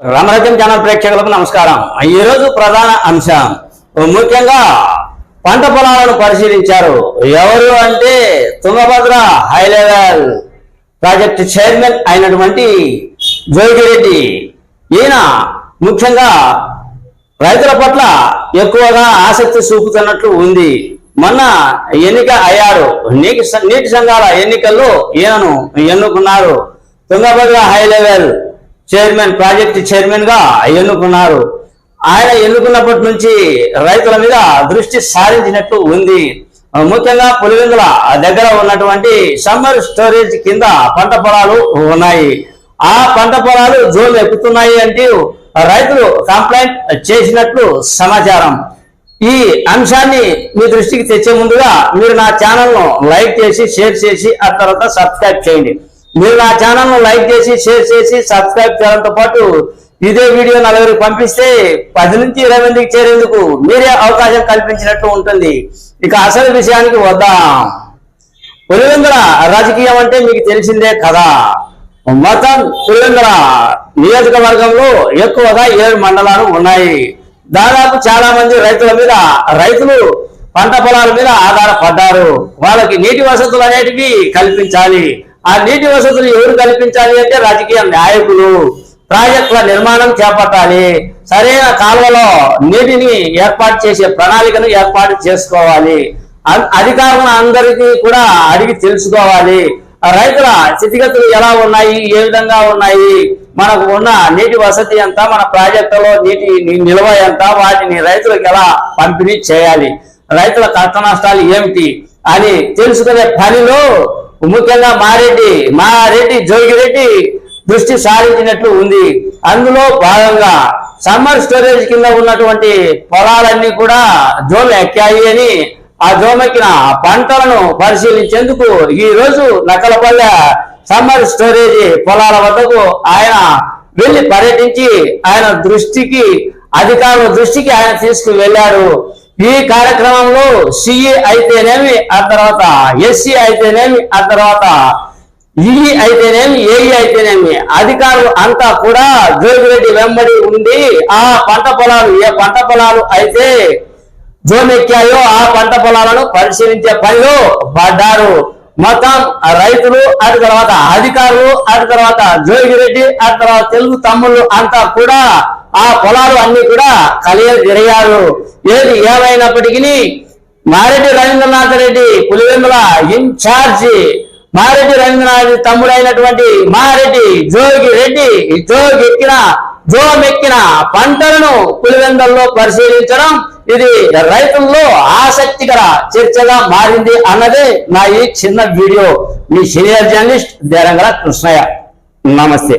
రామరాజ్యం channel ప్రేక్షకులకు నమస్కారం. ఈ రోజు ప్రధాన అంశం. ముఖ్యంగా పంట పొలాలను పరిశీలించారు. ఎవరు అంటే Tungabhadra high level project chairman అయినటువంటి జోగిరెడ్డి. ఈయన ముఖ్యంగా రైతుల పట్ల ఎక్కువగా ఆసక్తి చూపుతున్నట్లు ఉంది. మొన్న ఎన్నిక అయ్యారు. నీటి నీటి సంఘాల ఎన్నికల్లో ఈయనను ఎన్నుకున్నారు. Tungabhadra high level chairman project చైర్మన్గా ఎన్నుకున్నారు. ఆయన ఎన్నుకున్నప్పటి నుంచి రైతుల మీద దృష్టి సారించినట్టు ఉంది. ముఖ్యంగా పులివెందుల దగ్గర ఉన్నటువంటి సమ్మర్ స్టోరేజ్ కింద పంట పొలాలు ఉన్నాయి. ఆ పంట పొలాలు జోలు ఎక్కుతున్నాయి అంటూ రైతులు కంప్లైంట్ చేసినట్లు సమాచారం. ఈ అంశాన్ని మీ దృష్టికి తెచ్చే ముందుగా మీరు నా ఛానల్ను లైక్ చేసి షేర్ చేసి ఆ తర్వాత సబ్స్క్రైబ్ చేయండి. మీరు నా ఛానల్ను లైక్ చేసి షేర్ చేసి సబ్స్క్రైబ్ చేయడంతో పాటు ఇదే వీడియో నలుగురికి పంపిస్తే పది నుంచి ఇరవై మందికి చేరేందుకు మీరే అవకాశం కల్పించినట్లు ఉంటుంది. ఇక అసలు విషయానికి వద్దాం. పులివెందుల రాజకీయం అంటే మీకు తెలిసిందే కదా. మొత్తం పులివెందుల నియోజకవర్గంలో ఎక్కువగా ఏడు మండలాలు ఉన్నాయి. దాదాపు చాలా మంది రైతుల మీద రైతులు పంట పొలాల మీద ఆధారపడ్డారు. వాళ్ళకి నీటి వసతులు అనేటివి కల్పించాలి. ఆ నీటి వసతులు ఎవరు కల్పించాలి అంటే రాజకీయ నాయకులు. ప్రాజెక్టుల నిర్మాణం చేపట్టాలి. సరైన కాలువలో నీటిని ఏర్పాటు చేసే ప్రణాళికను ఏర్పాటు చేసుకోవాలి. అ- అధికారులను అందరికీ కూడా అడిగి తెలుసుకోవాలి. ఆ రైతుల స్థితిగతులు ఎలా ఉన్నాయి? ఏ విధంగా ఉన్నాయి? మనకు ఉన్న నీటి వసతి ఎంత? మన ప్రాజెక్టులో నీటి నిల్వ ఎంత? వాటిని రైతులకు ఎలా పంపిణీ చేయాలి? రైతుల కష్ట నష్టాలు ఏమిటి? అని తెలుసుకునే పనిలో ముఖ్యంగా మారెడ్డి మారెడ్డి జోగిరెడ్డి దృష్టి సారించినట్లు ఉంది. అందులో భాగంగా సమ్మర్ స్టోరేజ్ కింద ఉన్నటువంటి పొలాలన్నీ కూడా జోన్లు ఎక్కాయి అని ఆ జోమెక్కిన పంటలను పరిశీలించేందుకు ఈ రోజు నకలపల్లె సమ్మర్ స్టోరేజ్ పొలాల వద్దకు ఆయన వెళ్ళి పర్యటించి ఆయన దృష్టికి అధికారుల దృష్టికి ఆయన తీసుకు వెళ్ళారు ఈ కార్యక్రమంలో సిఈ అయితేనేమి ఆ తర్వాత ఎస్సీ అయితేనేమి ఆ తర్వాత ఈఈ అయితేనేమి ఏఈ అయితేనేమి అధికారులు అంతా కూడా జోగిరెడ్డి వెంబడి ఉండి ఆ పంట పొలాలు ఏ పంట పొలాలు అయితే జోమెక్కాయో ఆ పంట పొలాలను పరిశీలించే పనిలో పడ్డారు. మొత్తం రైతులు అటు తర్వాత అధికారులు అటు తర్వాత జోగిరెడ్డి అటు తర్వాత తెలుగు తమ్ముళ్ళు అంతా కూడా ఆ పొలాలు అన్ని కూడా కలియ తిరిగారు ఏది ఏమైనప్పటికీ మారెడ్డి రవీంద్రనాథ్ రెడ్డి పులివెందుల ఇన్ఛార్జి మారెడ్డి రవీంద్రనాథ్ తమ్ముడైనటువంటి మారెడ్డి జోగి రెడ్డి జోగి ఎక్కిన జోమెక్కిన పంటలను పులివెందల్లో పరిశీలించడం ఇది రైతుల్లో ఆసక్తికర చర్చగా మారింది అన్నదే నా ఈ చిన్న వీడియో. మీ సీనియర్ జర్నలిస్ట్ దేరంగల కృష్ణయ్య. నమస్తే.